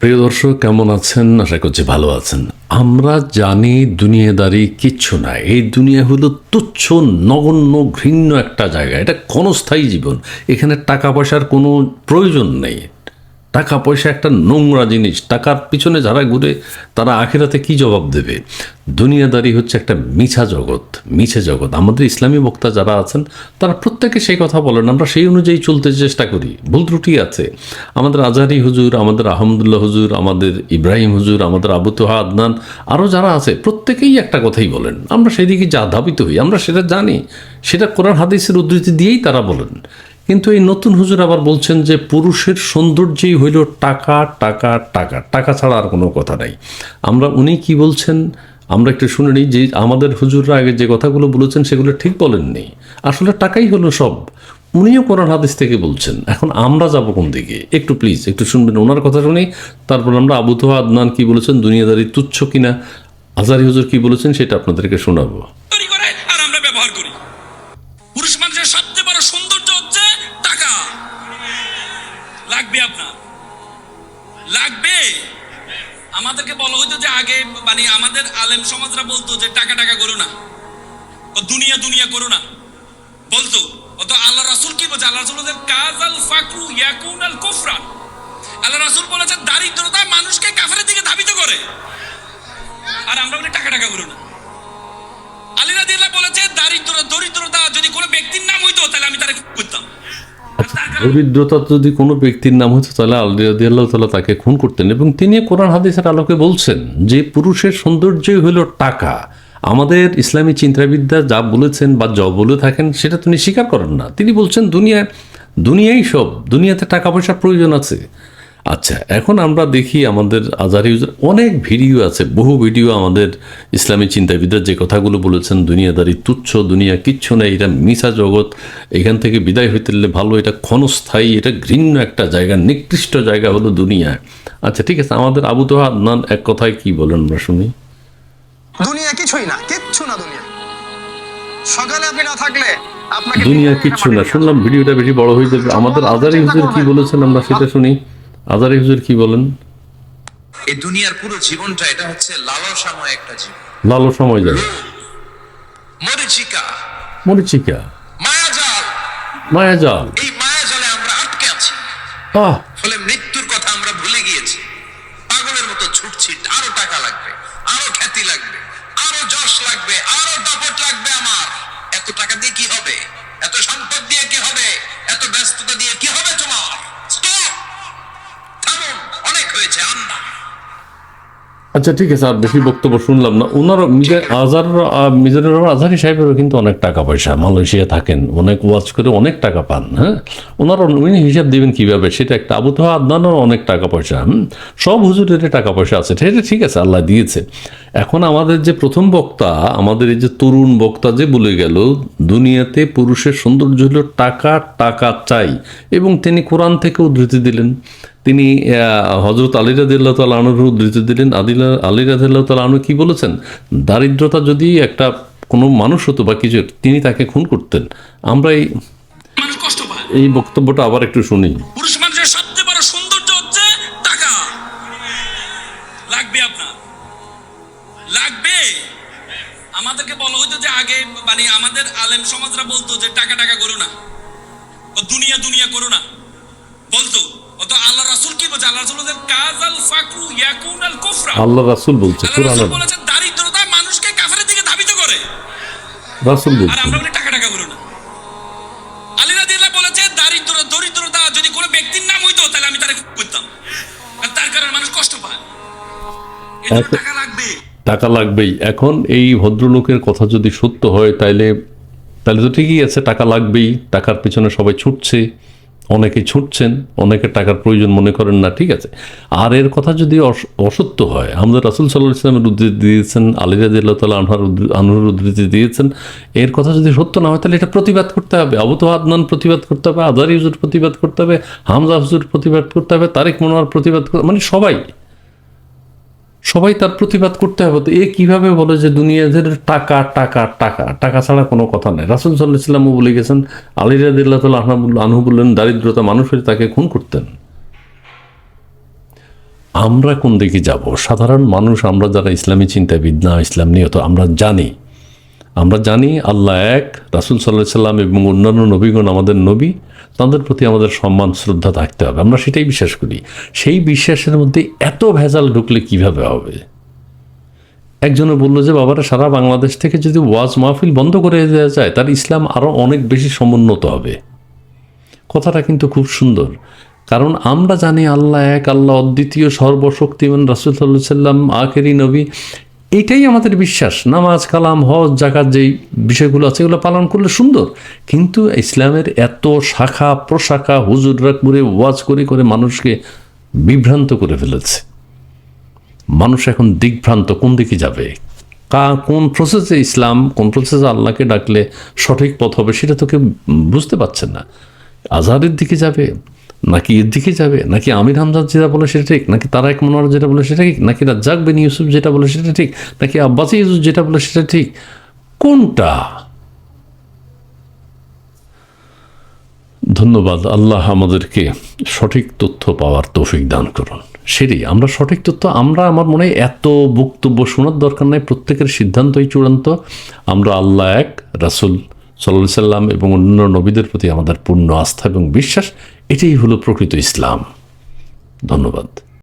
প্রিয় দর্শক, কেমন আছেন? আশা করছি ভালো আছেন। আমরা জানি দুনিয়াদারি কিচ্ছু না। এই দুনিয়া হলো তুচ্ছ, নগণ্য, ঘৃণ্য একটা জায়গা। এটা ক্ষণস্থায়ী জীবন। এখানে টাকা পয়সার কোনো প্রয়োজন নেই। টাকা পয়সা একটা নোংরা জিনিস, টাকার পিছনে যারা ঘুরে, তারা আখেরাতে কি জবাব দেবে? দুনিয়াদারি হচ্ছে একটা মিছা জগৎ, মিছে জগৎ। আমাদের ইসলামী বক্তা যারা আছেন, তারা প্রত্যেকে সেই কথা বলেন, আমরা সেই অনুযায়ী চলতে চেষ্টা করি। ভুল ত্রুটি আছে। আমাদের আজহারি হুজুর, আমাদের আহমদুল্লাহ হুজুর, আমাদের ইব্রাহিম হুজুর, আমাদের আবু তোহা, আদনান আরও যারা আছে, প্রত্যেকেই একটা কথাই বলেন। আমরা সেদিকে যা ধাবিত হই, আমরা সেটা জানি। সেটা কোরআন, হাদিসের উদ্ধৃতি দিয়েই তারা বলেন। কিন্তু এই নতুন হুজুর আবার বলছেন যে পুরুষের সৌন্দর্যই হইল টাকা টাকা টাকা। টাকা ছাড়া আর কোনো কথা নাই। আমরা, উনি কি বলছেন? আমরা একটু শুনে নিই যে আমাদের হুজুররা আগে যে কথাগুলো বলেছেন সেগুলো ঠিক বলেননি। আসলে টাকাই হলো সব। উনিও কোরআন হাদিস থেকে বলছেন। এখন আমরা যাব কোন দিকে? একটু প্লিজ একটু শুনবেন। ওনার কথা শুনি তারপর আমরা আবু তোহা আদনান কি বলেছেন? দুনিয়াদারি তুচ্ছ কিনা? আজারি হুজুর কি বলেছেন সেটা আপনাদেরকে শোনাবো। লাগবে আপনার। লাগবে? আমাদেরকে বলা হইতো যে আগে মানে আমাদের আলেম সমাজরা বলতো যে টাকা টাকা করো না। দুনিয়া দুনিয়া করো না। বলতো, ও তো আল্লাহ রাসুল কি বলছে? আল্লাহ রাসুল বলছেন কাজাল ফাকরু ইয়াকুন আল কুফরা। আল্লাহ রাসুল বলেছেন, দারিদ্রতা মানুষকে কাফেরের দিকে ধাবিত করে। আর আমরা বলি, টাকা টাকা করো না। আলী রাদিয়াল্লাহ বলেছে দারিদ্র দরিদ্রতা যদি কোনো ব্যক্তির নাম হতো তাহলে আল্লাহ আল্লাহ তালা তাকে খুন করতেন। এবং তিনি কোরআন হাদিসের আলোকে বলছেন যে, পুরুষের সৌন্দর্যই হলো টাকা। আমাদের ইসলামী চিন্তাবিদ্যা যা বলেছেন বা যা বলে থাকেন, সেটা তিনি স্বীকার করেন না। তিনি বলছেন দুনিয়া দুনিয়াই সব। দুনিয়াতে টাকা পয়সার প্রয়োজন আছে। আচ্ছা এখন আমরা দেখি আমাদের আজারি ইউজার অনেক ভিডিও আছে বহু ভিডিও আমাদের ইসলামী চিন্তাবিদরা যে কথাগুলো বলেছেন দুনিয়াদারি তুচ্ছ দুনিয়া কিচ্ছু নেই এটা মিশা জগৎ এখান থেকে বিদায় হইতে হলে ভালো এটা ক্ষণস্থায়ী এটা ঘৃণ্য একটা জায়গা নিকৃষ্ট জায়গা হলো দুনিয়া। আচ্ছা ঠিক আছে আমাদের আবু তোহা আদনান এক কথায় কি বলেন আমরা শুনি? দুনিয়া কিছুই না কিচ্ছু না দুনিয়া। সকালে আপনি না থাকলে আপনাকে দুনিয়া কিচ্ছু না শুনলাম ভিডিওটা বেশি বড় হয়ে যাবে। আমাদের আজারি হুজুর কি বলেছেন আমরা সেটা শুনি? আজারি হুজুর কি বলেন? এই দুনিয়ার পুরো জীবনটা এটা হচ্ছে লালসাময় একটা জীবন। লালো সময় যাবে মরিচিকা। মরিচিকা। মায়াজাল। মায়াজাল। এই মায়াজালে আমরা আটকে আছি। আহ। ফলে মৃত্যুর কথা আমরা ভুলে গিয়েছি। পাগলের মতো ছুটছি। আরও টাকা লাগবে আরও খ্যাতি লাগবে আরও যশ লাগবে আরও দাপট লাগবে আমার। এত টাকা দিয়ে কি হবে? এত সম্পদ দিয়ে কি হবে? এত ব্যস্ততা দিয়ে কি হবে তোমার? আচ্ছা ঠিক আছে আর বেশি বক্তব্য শুনলাম না। ওনার আজার মিজানুর রহমান আজহারি সাহেবেরও কিন্তু অনেক টাকা পয়সা মালয়েশিয়া থাকেন অনেক ওয়াচ করে অনেক টাকা পান হ্যাঁ? ওনারা উনি হিসাব দিবেন কীভাবে? সেটা একটা আবু তোহা আদনানও অনেক টাকা পয়সা সব হুজুরের টাকা পয়সা আছে। সেটা ঠিক আছে আল্লাহ দিয়েছে। এখন আমাদের যে প্রথম বক্তা আমাদের এই যে তরুণ বক্তা যে বলে গেল দুনিয়াতে পুরুষের সৌন্দর্য হলো টাকা টাকা চাই এবং তিনি কোরআন থেকে উদ্ধৃতি দিলেন। তিনি হজরত আলী রাদিল্লাহ তাল আনুর উদ্ধৃতি দিলেন। আদিলা আলী রাদিল্লাহ তাল আনু কি বলেছেন? দারিদ্রতা যদি একটা কোনো মানুষ হতো বা কিছু তিনি তাকে খুন করতেন। আমরা এই এই বক্তব্যটা আবার একটু শুনি। পুরুষ মানুষের সবচেয়ে বড় সৌন্দর্য হচ্ছে টাকা। লাগবে আপনার? লাগবে? আমাদেরকে বলা হইতো যে আগে মানে আমাদের আলেম সমাজরা বলতো যে টাকা টাকা করো না। ও দুনিয়া দুনিয়া করো না। বলতো। আল্লাহ রাসূল কি বলছে? আল্লাহ রাসূল বলছেন কাজাল ফাকরু ইয়াকুন আল কুফরা। আল্লাহ রাসুল বলছে বলেছেন দারিদ্রতা মানুষকে কাফেরের দিকে ধাবিত করে। রাসুল আর বলছে আমরা বলি টাকা টাকা করো না। আলী রাদিয়াল্লাহ বলেছে দারিদ্র দরিদ্রতা যদি কোনো ব্যক্তির নাম হইতো তাহলে আমি তারে করতাম। আর তার কারণে মানুষ কষ্ট পায়। এই টাকা লাগবে। টাকা লাগবেই। এখন এই ভদ্রলোকের কথা যদি সত্য হয় তাইলে তাহলে তো ঠিকই আছে টাকা লাগবেই। টাকার পিছনে সবাই ছুটছে। অনেকে ছুটছেন, অনেকে টাকার প্রয়োজন মনে করেন না, ঠিক আছে। আর এর কথা যদি অস- অসত্য হয় আমাদের রাসুল সাল্লাহ ইসলামের উদ্ধৃতি দিয়েছেন, আলী রাজিল্লাহ তালা আনহার আনহুর উদ্ধৃতি দিয়েছেন, এর কথা যদি সত্য না হয়, তাহলে এটা প্রতিবাদ করতে হবে। আবু তো আদনান প্রতিবাদ করতে হবে, আদারি হুজুর প্রতিবাদ করতে হবে, হামজা হুজুর প্রতিবাদ করতে হবে, তারেক মনোয়ার প্রতিবাদ মানে সবাই সবাই তার প্রতিবাদ করতে হবে। তো এ কীভাবে বলে যে দুনিয়াদের টাকা টাকা টাকা? টাকা ছাড়া কোনো কথা নাই। রাসুল সাল্লাহ বলে গেছেন, আলী রাদিল্লাহ তাল্লাহ আনহু বললেন দারিদ্রতা মানুষের তাকে খুন করতেন। আমরা কোন দিকে যাব? সাধারণ মানুষ, আমরা যারা ইসলামী চিন্তাবিদ না, ইসলাম নিয়ত আমরা জানি। আমরা জানি আল্লাহ এক, রাসুল সাল্লাহ সাল্লাম এবং অন্যান্য নবীগণ আমাদের নবী। তাদের প্রতি আমাদের সম্মান, শ্রদ্ধা থাকতে হবে। আমরা সেটাই বিশ্বাস করি। সেই বিশ্বাসের মধ্যে এত ভেজাল ঢুকলে কীভাবে হবে? একজনে বলল যে, বাবারা, সারা বাংলাদেশ থেকে যদি ওয়াজ মাহফিল বন্ধ করে দেওয়া যায়, তার ইসলাম আরও অনেক বেশি সমুন্নত হবে। কথাটা কিন্তু খুব সুন্দর। কারণ আমরা জানি আল্লাহ এক, আল্লাহ অদ্বিতীয়, সর্বশক্তিমান রাসুল সাল্লাহ সাল্লাম আখেরি নবী এইটাই আমাদের বিশ্বাস। নামাজ, কালাম, হজ জাকাত যেই বিষয়গুলো আছে, এগুলো পালন করলে সুন্দর। কিন্তু ইসলামের এত শাখা, প্রশাখা হুজুররা করে, ওয়াজ করে করে মানুষকে বিভ্রান্ত করে ফেলেছে। মানুষ এখন দিগ্ভ্রান্ত কোন দিকে যাবে? কা, কোন প্রসেসে ইসলাম, কোন প্রসেসে আল্লাহকে ডাকলে সঠিক পথ হবে, সেটা তো কেউ বুঝতে পারছেন না। আজহারের দিকে যাবে। নাকি এর দিকে যাবে? নাকি আমির হামজাদ যেটা বলে সেটা ঠিক? নাকি তারাক মনোয়ার যেটা বলে সেটা ঠিক? নাকি রাজ্জাক বিন ইউসুফ যেটা বলে সেটা ঠিক? নাকি আব্বাসি ইউসুফ যেটা বলে সেটা ঠিক? কোনটা? ধন্যবাদ। আল্লাহ আমাদেরকে সঠিক তথ্য পাওয়ার তৌফিক দান করুন। সেটাই, আমরা সঠিক তথ্য, আমরা আমার মনে হয় এত বক্তব্য শোনার দরকার নাই। প্রত্যেকের সিদ্ধান্তই চূড়ান্ত। আমরা আল্লাহ এক, রাসুল সাল্লাহ সাল্লাম এবং অন্য নবীদের প্রতি আমাদের পূর্ণ আস্থা এবং বিশ্বাস। এটাই হলো প্রকৃত ইসলাম। ধন্যবাদ।